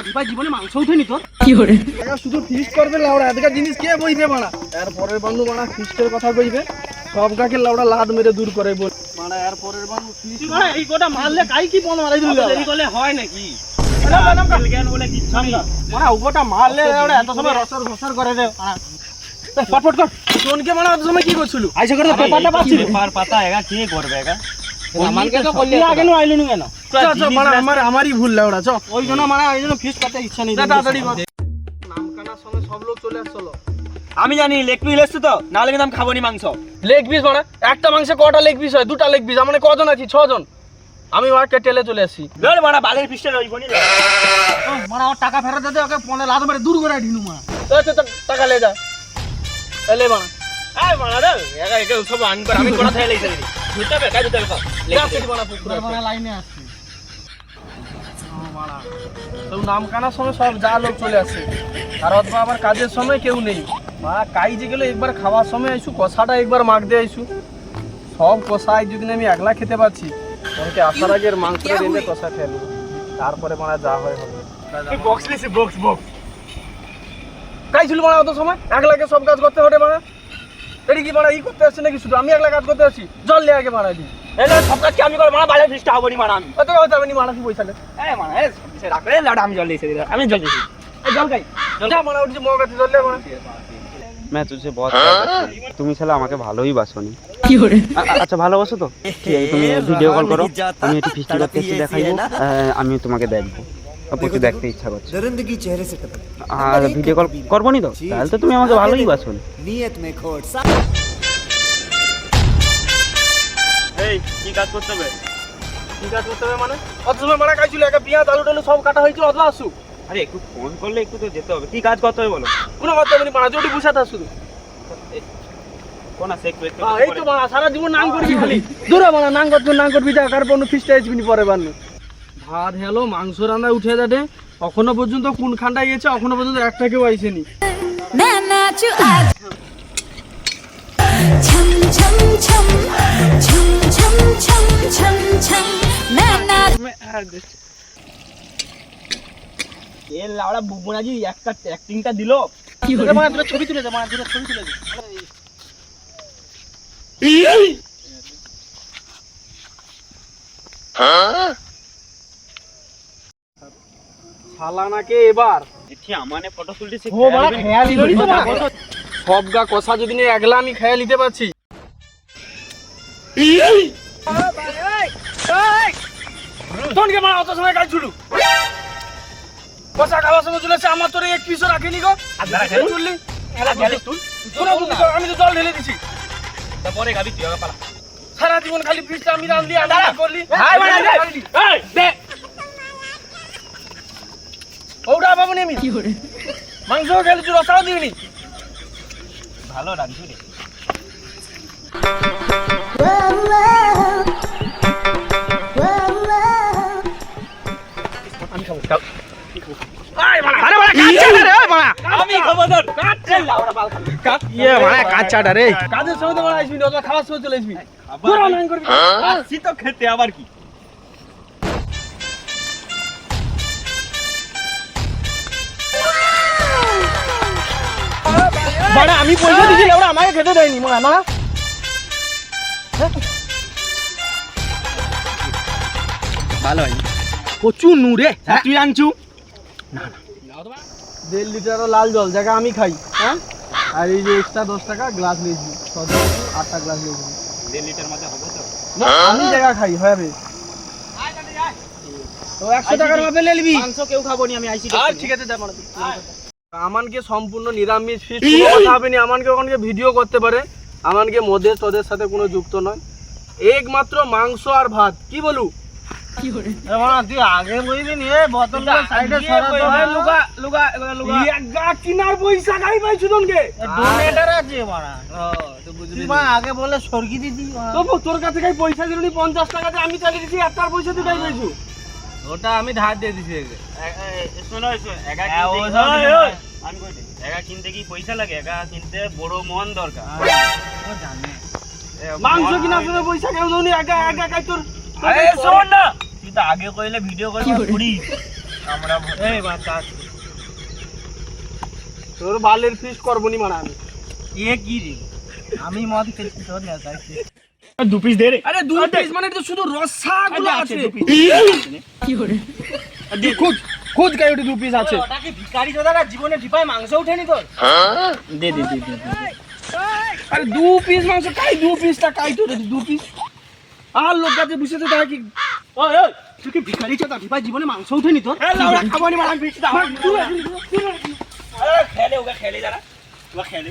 কাকিবা জীবনে মাংস উঠেনি তোর? কি করে? শুধু লাউড়া এদিকে জিনিস কে বইবে বাড়া এর পরের বন্ধু বাড়া ফিস্টের কথা বইবে। সবটাকে লাউড়া লাদ মেরে দূর করে বল বাড়া এর পরের বন্ধু ফিস্ট এই কোটা মারলে কাই কি বল মারাই দিল? কি করছিল? পাতা কে করবে এগা? আমাকে তো করলি আগে নো আইলুনি কেন? চ চ আমার আমারই ভুল লাউড়া চ। ওই জন্য মানে ওই জন্য ফিস করতে ইচ্ছা নেই। তাড়াতাড়ি নামকানার সময় সব লোক চলে আসলো। আমি জানি লেগ পিস এসছে তো নাহলে কিন্তু আমি খাব নি মাংস। লেগ পিস মানে একটা মাংসে কটা লেগ পিস হয়? দুটা লেগ পিস আমরা কজন আছি? ছজন। আমি মাকে টেলে চলে আসি। ধর মারা বালের পিসটা রইব নি মানে আমার টাকা ফেরত দিতে ওকে পনে লাদ মেরে দূর করে ঢিনু মা আচ্ছা তা- টাকা লে যা। এলে মানা এই মারা রে এগা এগা সব আন কর আমি কোথা থেকে লইছি কাজ লাইনে আসছি। তো নামকানার সময় সব যা লোক চলে আসছে। আর অথবা আবার কাজের সময় কেউ নেই। মা কাই গেলে একবার খাওয়ার সময় আইসু কষাটা একবার মাখ দিয়ে আইসু। সব কষা আজ যদি আমি একলা খেতে তোমাকে আসার রেঁধে কষা খেয়ে তারপরে যা হয় হবে। বক্স বক্স বক্স কাই ছিল মানে অত সময়? একলাকে সব কাজ করতে হবে মানে এটি কি মানে ই করতে আসছে নাকি শুধু আমি একলা কাজ করতে আসছি জল নিয়ে আগে মারা দিই এলে সব কাজ কি আমি করব মারা বালের পিসটা হবো নি মারা আমি অত কথা আমি মারা কি পয়সা নেই এই মারা এই সে রাখ রে লাড়া আমি জল দিয়েছি আমি জল দিয়েছি এই জল খাই যা মানে উঠছি মগ আছে জল নিয়ে মানে मैं तुझसे बहुत प्यार करती हूँ তুমি শালা আমাকে ভালোই বাসনি আ- আ- আচ্ছা ভালোবাসো তো ঠিক আছে তুমি ভিডিও কল করো আমি একটু ফিস্টি করতে এসে দেখাইবো আহ, আমি তোমাকে দেখবো প্রচুর দেখতে ইচ্ছা করছে। আর ভিডিও কল তো? তাহলে তো তুমি আমাকে ভালোই নিয়ত মে এই কি কাজ করতে হবে কি কাজ করতে হবে মানে? অত সময় একা বিয়া দালু টালু সব কাটা হয়েছিল অত আসু। আরে একটু ফোন করলে একটু তো যেতে হবে। কি কাজ করতে হবে বলো? কোনো কথা বলি মারা জোটি বসে থাক শুধু। এই তো সারা জীবন নাম করবি খালি। দূরে মানা নাম করবি নাম করবি যা কার বন্ধু ফিস্টে পরে বান্নু ভাত হেলো মাংস রান্না উঠে যাবে। এখনও পর্যন্ত কোনখানটায় গেছে এখনও পর্যন্ত একটা কেউ আইসেনি। লাউড়া একটা অ্যাক্টিংটা কি ছবি তুলে ছবি তুলে হ্যাঁ? শালানাকে এবার। সব গা আমি খেয়ে নিতে পারছি। আমার তোর এক পিসও রাখিনি গো। আমি তো জল ঢেলে জীবন খালি পিসটা ওটা পাবো নি আমি মাংস খেলে রসাও দিবি ভালো রাঁধি রে। খাওয়ার সময় চলে আসবি। খেতে আবার কি? মানে আমি পয়সা দিছি ওরা আমাকে খেতে দেয়নি মনে না? ভালো হয় প্রচুর নুরে তুই আনছু? দেড় লিটারও লাল জল জায়গা আমি খাই হ্যাঁ? আর এই যে এক্সট্রা দশ টাকা গ্লাস নিয়েছি আটটা গ্লাস নিয়েছি। দেড় লিটার মধ্যে হবে তো? আমি জায়গা খাই হবে। তো একশো টাকার মাপে নিবি মাংস কেউ খাব নি আমি আইসি আর ঠিক আছে যা মারা তুই। আমানকে সম্পূর্ণ নিরামিষ ফিস কথা না আমানকে ওখানে ভিডিও করতে পারে। আমানকে মদের তদের সাথে কোনো যুক্ত নয়। একমাত্র মাংস আর ভাত। কি বলু? ইয়ে আগে বলে সর্গি আমি চালিয়ে দিচ্ছি একটার পয়সা দিতে পাইছু? ওটা আমি ধার দিয়ে দিছি। শোনো একা হ্যাঁ, কিনতে কি পয়সা লাগে। একা কিনতে বড় মন দরকার। মাংস মন কিনার পয়সা কেউ দৌনি একা একা তোর আরে শোন না। তুই তো আগে কইলে ভিডিও করে পুরি আমরা এই বাচ্চা তোর বালের ফিস্ট করব নি মারা আমি। এ কি রে? আমি মদ খেয়েছি তোর না চাইছি দু পিস দে রে আরে দু পিস মানে তো শুধু রসাগুলো আছে। দু পিস খুঁজ খুঁজ গাই ওটি দু পিস আছে। ওটাকে ভিখারি দাদা জীবনে ডিপায় মাংস উঠেনি তোর? দে দে দে দে দে। আরে দু পিস মাংস কাই দু পিসটা কাই তো রে দু পিস আর লোক বসে তো দেখি ওই ওই তুই কি ভিখারি চোদা ডিপায় জীবনে মাংস উঠেনি তোর? লাউড়া খাব নি মারা পিস দাও। খেলে ওকে খেলে যারা ওকে খেলে।